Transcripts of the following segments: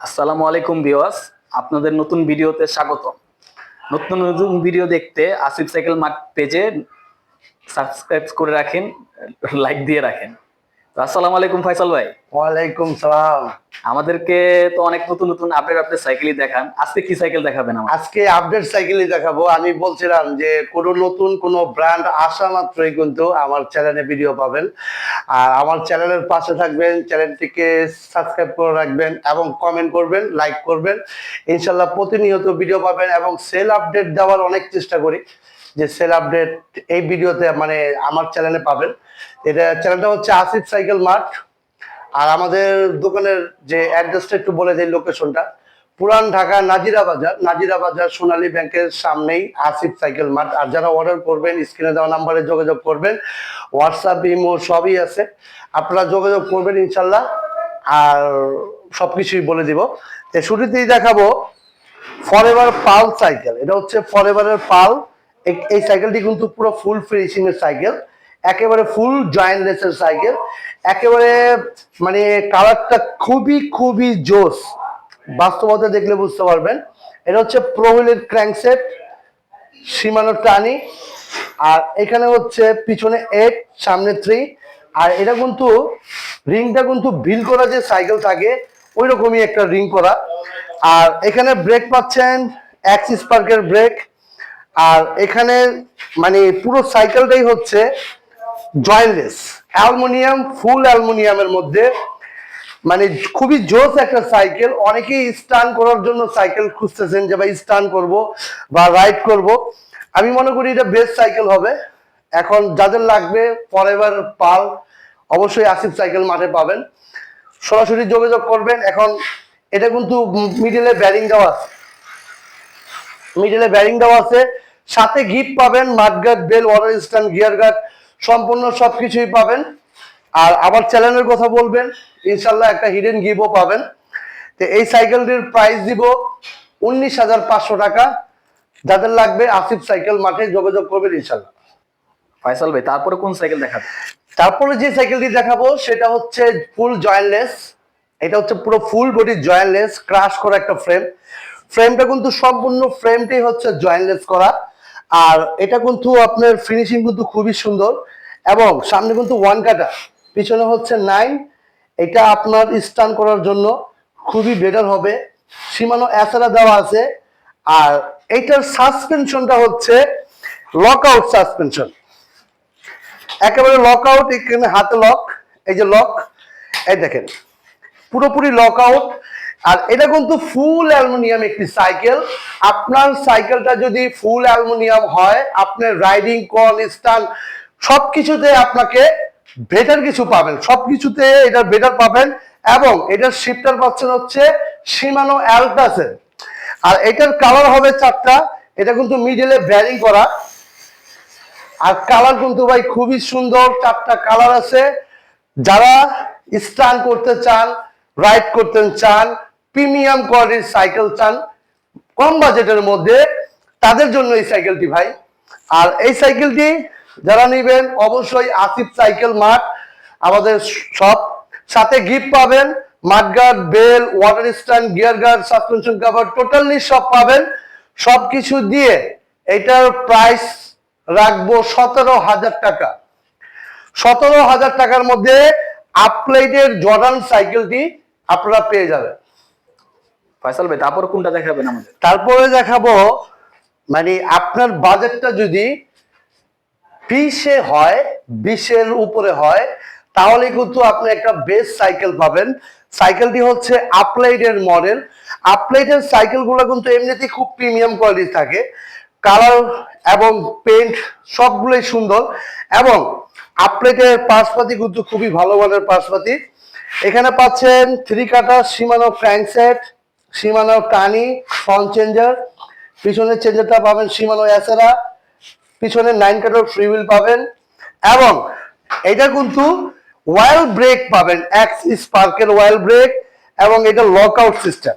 আসসালামু আলাইকুম বিওয়াস আপনাদের নতুন ভিডিওতে স্বাগত নতুন নতুন ভিডিও দেখতে আসিফ সাইকেল মার্ট পেজে সাবস্ক্রাইব করে রাখেন, লাইক দিয়ে রাখেন। আসসালামু আলাইকুম ফয়সাল ভাই। ওয়ালাইকুম সালাম। আমাদেরকে তো অনেক নতুন নতুন আপডেট আপডেট সাইকেলই দেখান। আজকে কি সাইকেল দেখাবেন আমার আজকে আপডেট সাইকেলই দেখাবো। আমি বলছিলাম যে কোনো নতুন কোনো ব্র্যান্ড আসা মাত্রই কিন্তু আমার চ্যানেলে ভিডিও পাবেন। আর আমার চ্যানেলের পাশে থাকবেন চ্যানেলটিকে সাবস্ক্রাইব করে রাখবেন এবং কমেন্ট করবেন লাইক করবেন। ইনশাল্লাহ প্রতিনিয়ত ভিডিও পাবেন এবং সেল আপডেট দেওয়ার অনেক চেষ্টা করি। যে সেল আপডেট এই ভিডিওতে মানে আমার চ্যানেলে পাবেন। এটা চ্যানেলটা হচ্ছে আসিফ সাইকেল মার্ট। আর আমাদের দোকানের যে অ্যাড্রেসটা একটু বলে দিই লোকেশনটা পুরান ঢাকা নাজিরা বাজার নাজিরা বাজার সোনালী ব্যাংকের সামনেই আসিফ সাইকেল মার্ট। আর যারা অর্ডার করবেন স্ক্রিনে দেওয়া নাম্বারে যোগাযোগ করবেন। হোয়াটসঅ্যাপ ইমো সবই আছে। আপনারা যোগাযোগ করবেন ইনশাল্লাহ। আর সব কিছুই বলে দিব। শুরুতেই দেখাবো ফরএভার পাল সাইকেল এটা হচ্ছে ফরএভারের পাল এই- সাইকেলটি কিন্তু পুরো ফুল ফিনিশিং এর সাইকেল একেবারে ফুল জয়েন্টলেসের সাইকেল একেবারে মানে কালারটা খুবই খুবই জোস বাস্তবতা দেখলে বুঝতে পারবেন। এটা হচ্ছে প্রোহিলের ক্র্যাঙ্কসেট সীমানো টানি, আর এখানে হচ্ছে পিছনে এইট সামনে থ্রি আর এটা কিন্তু রিংটা কিন্তু ভিল করা যে সাইকেল থাকে ওই রকমই একটা রিং করা। আর এখানে ব্রেক পাচ্ছেন অ্যাক্সিস পার্কের ব্রেক আর এখানে মানে পুরো সাইকেলটাই হচ্ছে জয়েন্টলেস অ্যালুমিনিয়াম ফুল অ্যালুমিনিয়ামের মধ্যে। মানে খুবই জোস একটা সাইকেল অনেকেই স্টান করার জন্য সাইকেল খুঁজতেছেন যে ভাই স্টান করব বা রাইড করব। আমি মনে করি এটা বেস্ট সাইকেল হবে। এখন যাদের লাগবে ফরএভার পাল, অবশ্যই আসিফ সাইকেল মাঠে পাবেন। সরাসরি যোগাযোগ করবেন। এখন এটা কিন্তু মিডিলে ব্যারিং দেওয়া আছে। মিডিলে ব্যারিং দেওয়া আছে। সাথে গিফট পাবেন mudguard bell water stand gear guard সম্পূর্ণ সবকিছুই পাবেন। আর আবার চ্যানেলের কথা বলবেন ইনশাল্লাহ একটা হিডেন গিফটও পাবেন। তো এই সাইকেলটির প্রাইস দিব উনিশ হাজার পাঁচশো টাকা। যাদের লাগবে আসিফ সাইকেল মাঠে যোগাযোগ করবেন ইনশাল্লাহ। ফয়সাল ভাই তারপরে কোন সাইকেল দেখাবেন? তারপরে যে সাইকেলটি দেখাবো সেটা হচ্ছে ফুল জয়েন্টলেস এটা হচ্ছে পুরো ফুল বডি জয়েন্টলেস ক্রাশ করা একটা ফ্রেম ফ্রেমটা কিন্তু সম্পূর্ণ ফ্রেমটাই হচ্ছে জয়েন্টলেস করা। আর এটা কিন্তু আপনার ফিনিশিং কিন্তু খুবই সুন্দর এবং সামনে কিন্তু ওয়ান কাটা পিছনে হচ্ছে নাইন এটা আপনার স্টান করার জন্য খুবই বেটার হবে। সীমানো অ্যাসারা দেওয়া আছে। আর এইটার সাসপেনশনটা হচ্ছে লক আউট সাসপেনশন একেবারে লক আউট এখানে হাতে লক এই যে লক এই দেখেন, পুরোপুরি লক আউট আর এটা কিন্তু ফুল অ্যালুমিনিয়াম একটি সাইকেল আপনার সাইকেলটা যদি ফুল অ্যালুমিনিয়াম হয় আপনার রাইডিং কল স্টান সবকিছুতে আপনাকে বেটার কিছু পাবেন। সবকিছুতে এটা বেটার পাবেন এবং এটার শিফটার পাচ্ছেন হচ্ছে সীমানো অ্যালটাসের আর এটার কালার হবে চারটা। এটা কিন্তু মিডিলে ব্যারিং করা। আর কালার কিন্তু ভাই খুবই সুন্দর, চারটা কালার আছে। যারা স্টান করতে চান রাইড করতে চান প্রিমিয়াম কোয়ালিটির সাইকেল চান, কম বাজেটের মধ্যে তাদের জন্য এই সাইকেলটি ভাই। আর এই সাইকেলটি যারা নেবেন, অবশ্যই আসিফ সাইকেল মাঠ আমাদের সব সাথে গিফট পাবেন mudguard bell water stand gear guard suspension cover totally সব পাবেন। সব কিছু দিয়ে এটার প্রাইস রাখব সতেরো হাজার টাকা। সতেরো হাজার টাকার মধ্যে আপলাইটের জর্ডান সাইকেলটি আপনারা পেয়ে যাবেন। ফয়সাল ভাই, তারপরে কোনটা দেখাবেন আমাদের? তারপরে দেখাবো মানে আপনার বাজেটটা যদি বিশে হয়, বিশের উপরে হয়, তাহলে কিন্তু আপনি একটা বেস্ট সাইকেল পাবেন। সাইকেলটি হচ্ছে আপলাইটের মডেল। আপলাইটের সাইকেলগুলো কিন্তু এমনিতেই খুব প্রিমিয়াম কোয়ালিটি থাকে। কালার এবং পেন্ট সবগুলোই সুন্দর। এবং আপলেটের পাশপাতি কিন্তু খুবই ভালো মানের পাশপাতি এখানে পাচ্ছেন থ্রি কাটা সীমানো ক্র্যাঙ্কসেট সীমানো টানি ফ্রন্ট চেঞ্জার পিছনের চেঞ্জারটা পাবেন সীমানো অ্যাসেরা পিছনে নাইন কাটার ফ্রি হুইল পাবেন এবং এটা কিন্তু ওয়াইল ব্রেক পাবেন এক্স স্পার্কের ওয়াইল ব্রেক এবং এটা লক আউট সিস্টেম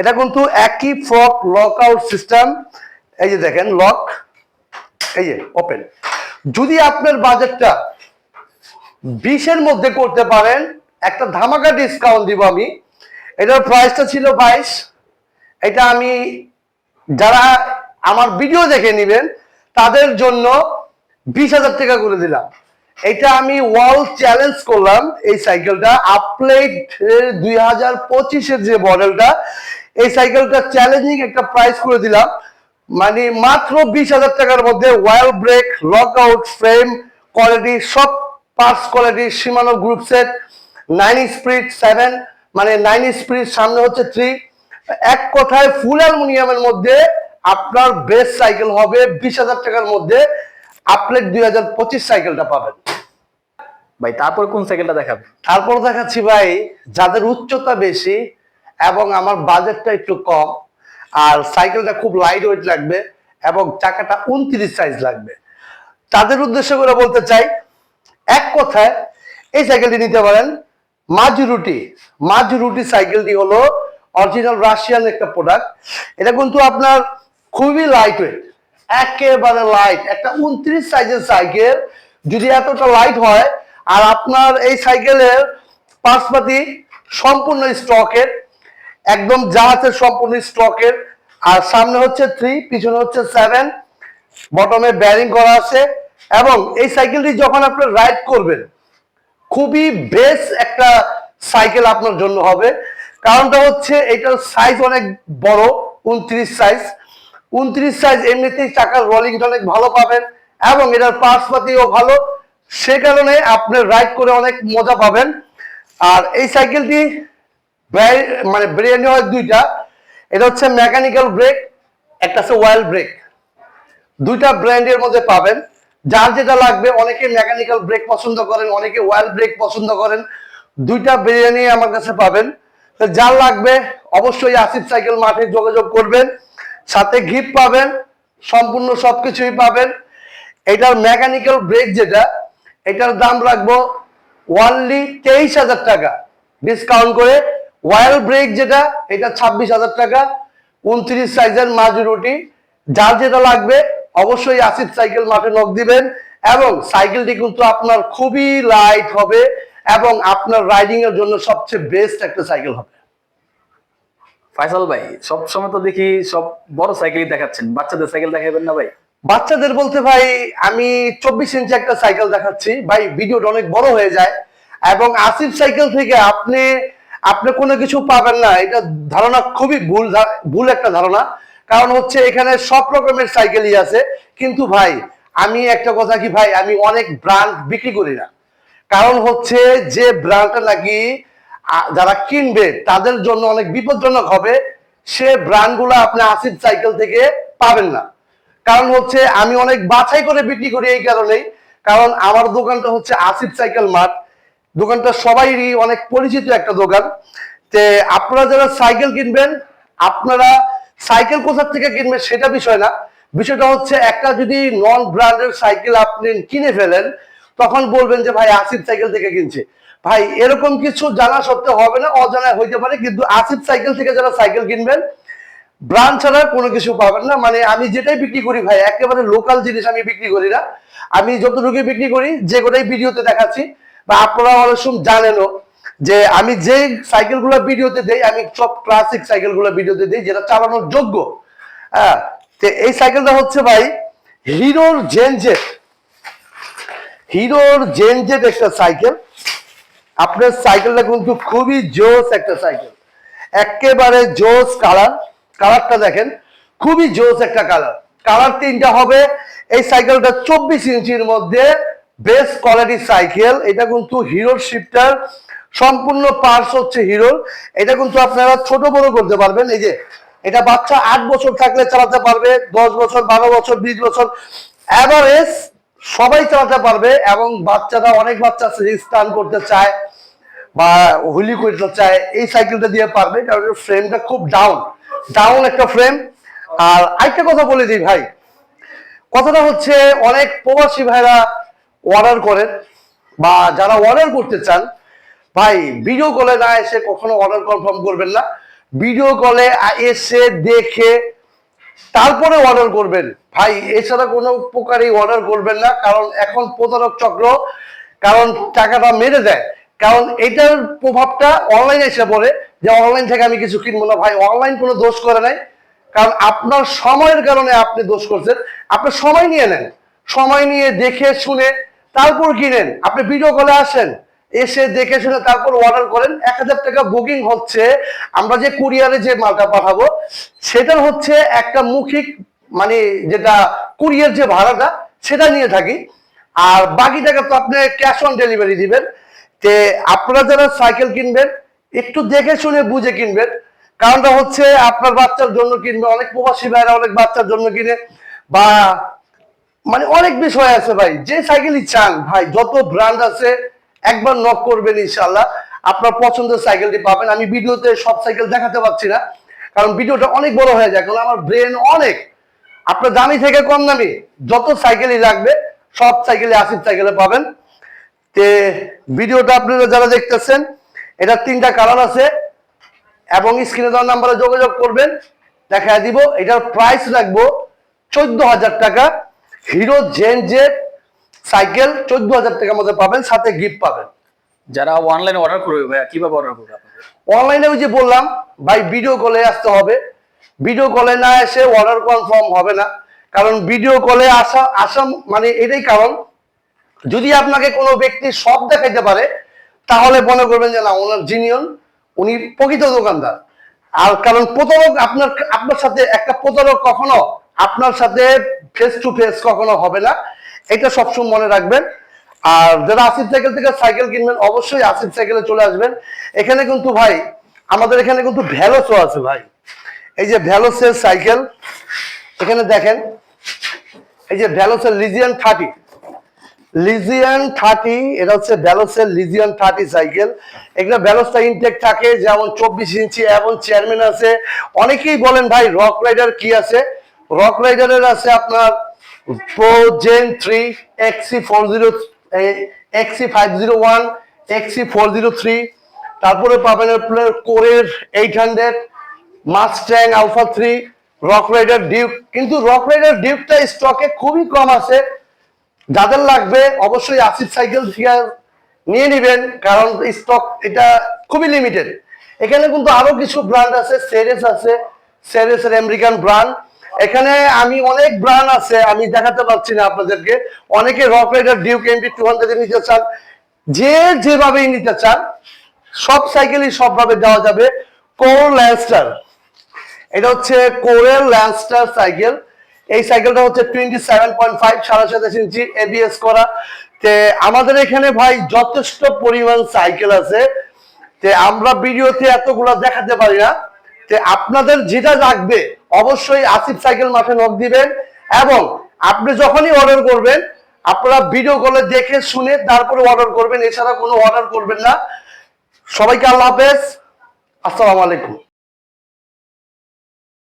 এটা কিন্তু একই ফ্রক লক আউট সিস্টেম এই যে দেখেন লক এই যে ওপেন যদি আপনার বাজেটটা বিশের মধ্যে করতে পারেন, একটা ধামাকা ডিসকাউন্ট দিব আমি। এটার প্রাইসটা ছিল বাইশ। এটা আমি যারা আমার ভিডিও দেখে নেবেন, তাদের জন্য বিশ হাজার টাকা করে দিলাম। এটা আমি ওয়াল চ্যালেঞ্জ করলাম এই সাইকেলটা আপলেট দুই হাজার পঁচিশের যে মডেলটা এই সাইকেলটা চ্যালেঞ্জিং একটা প্রাইস করে দিলাম। মানে মাত্র বিশ হাজার টাকার মধ্যে oil brake lock out frame quality সব parts quality Shimano group set nine speed seven মানে নাইন স্পিড সামনে হচ্ছে থ্রি এক কথায় ফুল অ্যালুমিনিয়ামের মধ্যে আপনার বেস্ট সাইকেল হবে বিশ হাজার টাকার মধ্যে আপলেট দুই হাজার পঁচিশ সাইকেলটা পাবেন। ভাই তারপর কোন সাইকেলটা দেখাবে? তারপর দেখাচ্ছি ভাই যাদের উচ্চতা বেশি এবং আমার বাজেটটা একটু কম আর সাইকেলটা খুব লাইট ওয়েট লাগবে এবং চাকাটা উনত্রিশ সাইজ লাগবে। তাদের উদ্দেশ্য করে বলতে চাই এক কথায় এই সাইকেলটি নিতে পারেন মাজুরুটি মাজুরুটি সাইকেলটি হলো অরিজিনাল রাশিয়ান একটা প্রোডাক্ট এটা কিন্তু আপনার খুবই লাইট ওয়েট একেবারে লাইট একটা উনত্রিশ সাইজের সাইকেল যদি এতটা লাইট হয়, আর আপনার এই সাইকেলের পাশপাতি সম্পূর্ণ স্টকের একদম জাহাজের সম্পূর্ণ স্টকের আর সামনে হচ্ছে থ্রি পিছনে হচ্ছে সেভেন বটমে ব্যারিং করা আছে। এবং এই সাইকেলটি যখন আপনি রাইড করবেন খুবই বেস্ট একটা সাইকেল আপনার জন্য হবে। কারণটা হচ্ছে এটার সাইজ অনেক বড়, উনত্রিশ সাইজ উনত্রিশ সাইজ এমনিতেই চাকার রোলিংটা অনেক ভালো পাবেন এবং এটার পার্সপাতিও ভালো। সে কারণে আপনি রাইড করে অনেক মজা পাবেন। আর এই সাইকেলটি মানে ব্রেন হয় দুইটা। এটা হচ্ছে মেকানিক্যাল ব্রেক একটা আছে ওয়াইল ব্রেক দুইটা ব্র্যান্ডের মধ্যে পাবেন। যার যেটা লাগবে, অনেকে মেকানিক্যাল ব্রেক পছন্দ করেন, অনেকে ওয়াইল ব্রেক পছন্দ করেন, দুইটা বিরিয়ানি আমার কাছে পাবেন। যার লাগবে, অবশ্যই আসিফ সাইকেল মাঠে যোগাযোগ করবেন, সাথে গিফট পাবেন, সম্পূর্ণ সবকিছুই পাবেন। এটার মেকানিক্যাল ব্রেক যেটা, এটার দাম রাখব ওয়ানলি তেইশ হাজার টাকা। ডিসকাউন্ট করে ওয়াইল ব্রেক যেটা, এটা ছাব্বিশ হাজার টাকা। উনত্রিশ সাইজের মাজুরুটি যার যেটা লাগবে অবশ্যই আসিফ সাইকেল মাঠে নক দিবেন এবং সাইকেলটি কিন্তু আপনার খুবই লাইট হবে এবং আপনার রাইডিং এর জন্য সবচেয়ে বেস্ট একটা সাইকেল হবে। ফাইসাল ভাই সব সময় তো দেখি সব বড় সাইকেলই দেখাচ্ছেন। বাচ্চাদের সাইকেল দেখাবেন না ভাই? বাচ্চাদের বলতে ভাই আমি চব্বিশ ইঞ্চি একটা সাইকেল দেখাচ্ছি। ভাই ভিডিওটা অনেক বড় হয়ে যায় এবং আসিফ সাইকেল থেকে আপনি আপনি কোনো কিছু পাবেন না। এটা ধারণা খুবই ভুল ভুল একটা ধারণা। কারণ হচ্ছে এখানে সব রকমের সাইকেলই আছে। কিন্তু ভাই, আমি একটা কথা কি ভাই, আমি অনেক ব্র্যান্ড বিক্রি করি না। কারণ হচ্ছে যে ব্র্যান্ডটা নাকি যারা কিনবে, তাদের জন্য অনেক বিপজ্জনক হবে। সে ব্র্যান্ডগুলো আপনি আসিফ সাইকেল থেকে পাবেন না। কারণ হচ্ছে আমি অনেক বাছাই করে বিক্রি করি এই কারণেই। কারণ আমার দোকানটা হচ্ছে আসিফ সাইকেল মার্ট। দোকানটা সবাইরই অনেক পরিচিত একটা দোকান। তে আপনারা যারা সাইকেল কিনবেন, আপনারা সাইকেল কোথা থেকে কিনবেন সেটা বিষয় না। বিষয়টা হচ্ছে একটা যদি নন ব্র্যান্ডের সাইকেল আপনি কিনে ফেলেন, তখন বলবেন যে, ভাই, আসিফ সাইকেল থেকে কিনছে। ভাই, এরকম কিছু জানা সত্ত্বেও হবে না, অজানা হইতে পারে, কিন্তু আসিফ সাইকেল থেকে যারা সাইকেল কিনবেন ব্রান্ড ছাড়া কোনো কিছু পাবেন না। মানে আমি যেটাই বিক্রি করি, ভাই, একেবারে লোকাল জিনিস আমি বিক্রি করি না। আমি যতটুকু বিক্রি করি, যে কোটাই ভিডিওতে দেখাচ্ছি, বা আপনারা অনেক সময় জানেনও যে আমি যে সাইকেলগুলো ভিডিওতে দেই, আমি সব ক্লাসিক সাইকেলগুলো ভিডিওতে দিই, যেটা চালানোর যোগ্য। হ্যাঁ তো এই সাইকেলটা হচ্ছে ভাই হিরোর জেনজেট হিরোর জেনজেট একটা সাইকেল। আপনার সাইকেলটা কিন্তু খুবই জোস একটা সাইকেল। একেবারে জোস কালার। কালারটা দেখেন, খুবই জোস একটা কালার। কালার তিনটা হবে, এই সাইকেলটা চব্বিশ ইঞ্চির মধ্যে বেস্ট কোয়ালিটি সাইকেল এটা কিন্তু হিরোর শিফটার সম্পূর্ণ পার্স হচ্ছে হিরোর এটা কিন্তু আপনারা ছোট বড় করতে পারবেন, এই যে এটা বাচ্চা আট বছর থাকলে চালাতে পারবে, দশ বছর, বারো বছর, বিশ বছর অ্যাভারেজ সবাই চালাতে পারবে এবং বাচ্চারা অনেক বাচ্চা স্টান করতে চায় বা হুইলি করতে চায়, এই সাইকেলটা দিয়ে পারবে কারণ ফ্রেমটা খুব ডাউন ডাউন একটা ফ্রেম আর আরেকটা কথা বলে দিই ভাই, কথাটা হচ্ছে অনেক প্রবাসী ভাইরা অর্ডার করেন বা যারা অর্ডার করতে চান, ভাই ভিডিও কলে না এসে কখনো অর্ডার কনফার্ম করবেন না। ভিডিও কলে এসে দেখে তারপরে অর্ডার করবেন। ভাই, এছাড়া কোনো প্রকারই অর্ডার করবেন না, কারণ এখন প্রতারক চক্র, কারণ টাকাটা মেরে দেয়। কারণ এটার প্রভাবটা অনলাইনে এসে পড়ে যে অনলাইন থেকে আমি কিছু কিনবো না। ভাই অনলাইন কোনো দোষ করে নাই। কারণ আপনার সময়ের কারণে আপনি দোষ করছেন। আপনি সময় নিয়ে নেন। সময় নিয়ে দেখে শুনে তারপর কিনেন। আপনি ভিডিও কলে আসেন, এসে দেখে শুনে তারপর অর্ডার করেন। এক হাজার টাকা বুকিং হচ্ছে। আমরা যে কুরিয়ারে যে মালটা পাঠাবো সেটার হচ্ছে একটা মুখিক মানে যেটা কুরিয়ার যে ভাড়াটা, সেটা নিয়ে থাকি। আর বাকি টাকা তো আপনি ক্যাশ অন ডেলিভারি দিবেন। তে আপনারা যারা সাইকেল কিনবেন, একটু দেখে শুনে বুঝে কিনবেন। কারণটা হচ্ছে আপনার বাচ্চার জন্য কিনবে, অনেক প্রবাসী ভাইরা অনেক বাচ্চার জন্য কিনে। বা মানে অনেক বিষয় আছে ভাই, যে সাইকেলই চান, ভাই, যত ব্র্যান্ড আছে, একবার নক করবেন ইনশাল্লাহ আপনার পছন্দের সাইকেলটি পাবেন। আমি ভিডিওতে সব সাইকেল দেখাতে পারছি না, কারণ ভিডিওটা অনেক বড় হয়ে যায়, কারণ আমার ব্রেন অনেক। আপনার দামি থেকে কম দামি, যত সাইকেলই লাগবে, সব সাইকেলে, আসিফ সাইকেলে পাবেন। তে, ভিডিওটা আপনারা যারা দেখতেছেন, এটা তিনটা কালার আছে, এবং স্ক্রিনে দেওয়ার নাম্বারে যোগাযোগ করবেন দেখা দিব। এটার প্রাইস রাখব চোদ্দ হাজার টাকা। হিরো জেন জেড সাইকেল চোদ্দ হাজার টাকার মধ্যে পাবেন সাথে গিফট পাবেন। যারা অনলাইনে অর্ডার করবে ভাইয়া কীভাবে অর্ডার করবে অনলাইনে ওই যে বললাম ভাই ভিডিও কলে আসতে হবে। ভিডিও কলে না এসে অর্ডার কনফার্ম হবে না। কারণ ভিডিও কলে আসা আসা মানে এটাই কারণ। যদি আপনাকে কোনো ব্যক্তি সব দেখাইতে পারে তাহলে মনে করবেন যে না ওনার জিনিয়ন উনি প্রকৃত দোকানদার। আর কারণ প্রতারক আপনার আপনার সাথে একটা প্রতারক কখনো আপনার সাথে ফেস টু ফেস কখনো হবে না। এটা সবসময় মনে রাখবেন। আর যারা আসিফ সাইকেল থেকে সাইকেল কিনবেন, অবশ্যই আসিফ সাইকেলে চলে আসবেন। এখানে কিন্তু ভাই, আমাদের এখানে কিন্তু ভ্যালোসও আছে ভাই। এই যে ভ্যালোসের সাইকেল, এখানে দেখেন, এই যে ভ্যালোসের লিজিয়ান থার্টি লিজিয়ান থার্টি এটা হচ্ছে ব্যালোসের লিজিয়ান থার্টি সাইকেল। এগুলো ব্যালোসটা ইনটেক থাকে, যেমন চব্বিশ ইঞ্চি এবং চেয়ারম্যান আছে। অনেকেই বলেন ভাই রক রাইডার কি আছে? রক রাইডারের আছে আপনার pro gen three XC four zero XC five zero one XC four zero three তারপরে পাবেন আপনার কোরের eight hundred Mustang alpha three rock rider duke কিন্তু রক রাইডার ডিউকটা স্টকে খুবই কম আছে। যাদের লাগবে অবশ্যই আসিফ সাইকেল নিয়ে নেবেন, কারণ স্টক এটা খুবই লিমিটেড এখানে কিন্তু আরও কিছু ব্র্যান্ড আছে সেরেস আছে সেরেসের আমেরিকান ব্র্যান্ড এখানে আমি অনেক ব্র্যান্ড আছে, আমি দেখাতে পারছি না আপনাদেরকে। অনেকে rock rider duke MP two hundred নিতে চান, যে যেভাবেই নিতে চান, সব সাইকেলই সবভাবে দেওয়া যাবে। কোর ল্যান্ডস্টার এটা হচ্ছে কোরেল ল্যান্ডস্টার সাইকেল এই সাইকেলটা হচ্ছে টোয়েন্টি সেভেন পয়েন্ট ফাইভ সাড়ে সাতাশ ইঞ্চি এবিএস করা। তে আমাদের এখানে ভাই যথেষ্ট পরিমাণ সাইকেল আছে। তে আমরা ভিডিওতে এতগুলো দেখাতে পারি না। তে আপনাদের যেটা লাগবে অবশ্যই আসিফ সাইকেল মাঠে নক দিবেন এবং আপনি যখনই অর্ডার করবেন, আপনারা ভিডিও কলে দেখে শুনে তারপরে অর্ডার করবেন, এছাড়া কোনো অর্ডার করবেন না। সবাইকে আল্লাহ হাফেজ। আসসালামু আলাইকুম।